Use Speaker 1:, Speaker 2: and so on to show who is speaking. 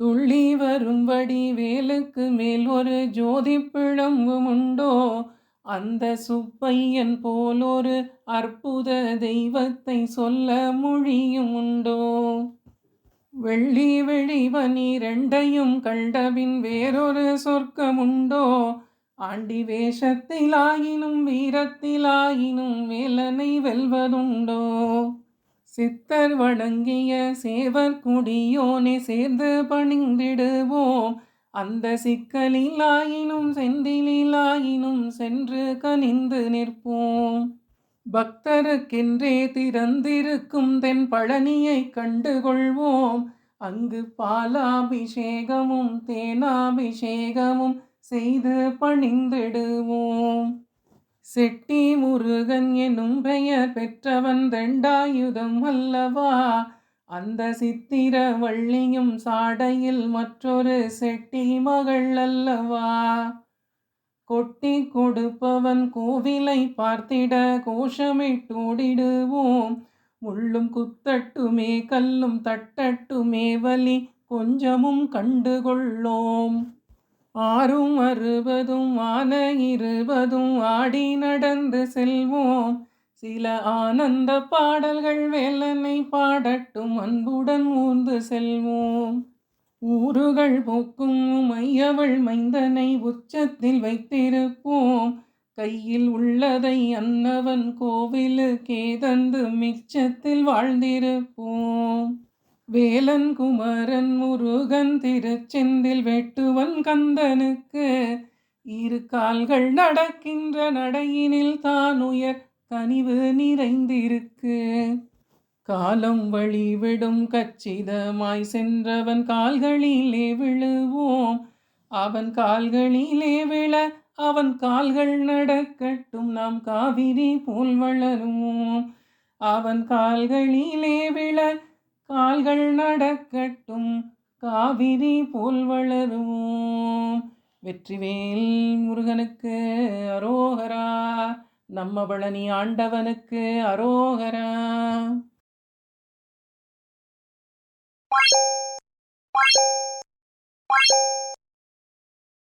Speaker 1: துள்ளி வரும்படி வேலுக்கு மேல் ஒரு ஜோதி பிழம்பும் உண்டோ அந்த சுப்பையன் போல் ஒரு அற்புத தெய்வத்தை சொல்ல மொழியும் உண்டோ வெள்ளி வெளிவனி ரெண்டையும் கண்டபின் வேறொரு சொர்க்கமுண்டோ? ஆண்டி வேஷத்திலாயினும் வீரத்திலாயினும் வேலனை வெல்வதுண்டோ? சித்தர் வணங்கிய சேவர் குடியோனே சேர்ந்து பணிந்திடுவோம். அந்த சிக்கலிலாயினும் செந்திலாயினும் சென்று கனிந்து நிற்போம். பக்தருக்கென்றே திறந்திருக்கும் தென் பழனியை கண்டுகொள்வோம். அங்கு பாலாபிஷேகமும் தேனாபிஷேகமும் செய்து பணிந்திடுவோம். செட்டி முருகன் எனும் பெயர் பெற்றவன் தண்டாயுதம் அல்லவா? அந்த சித்திர வள்ளியும் சாடையில் மற்றொரு செட்டி மகள் அல்லவா? கொட்டி கொடுப்பவன் கோவிலை பார்த்திட கோஷமிட்டோடிடுவோம். முள்ளும் குத்தட்டுமே கல்லும் தட்டட்டுமே வலி கொஞ்சமும் கண்டுகொள்ளோம் ஆறும் அறுபதும் ஆன இருபதும் ஆடி நடந்து செல்வோம். சில ஆனந்த பாடல்கள் வேலனை பாடட்டும் அன்புடன் ஊர்ந்து செல்வோம். ஊறுகள் போக்கும் மையவள் மைந்தனை உச்சத்தில் வைத்திருப்போம். கையில் உள்ளதை அன்னவன் கோவிலுக்கே தந்து மிச்சத்தில் வாழ்ந்திருப்போம். வேலன் குமரன் முருகன் திருச்செந்தில் வெட்டுவன் கந்தனுக்கு இரு கால்கள் நடக்கின்ற நடையினில் தான் உயர் கனிவு நிறைந்திருக்கு. காலம் வழிவிடும் கச்சிதமாய் சென்றவன் கால்களிலே விழுவோம். அவன் கால்களிலே விழ அவன் கால்கள் நடக்கட்டும். நாம் காவிரி போல் வளருவோம். அவன் கால்களிலே விழ கால்கள் நடக்கட்டும் காவிரி போல் வளருவோம் வெற்றிவேல் முருகனுக்கு அரோகரா நம்ம பழனி ஆண்டவனுக்கு அரோகரா
Speaker 2: Bye.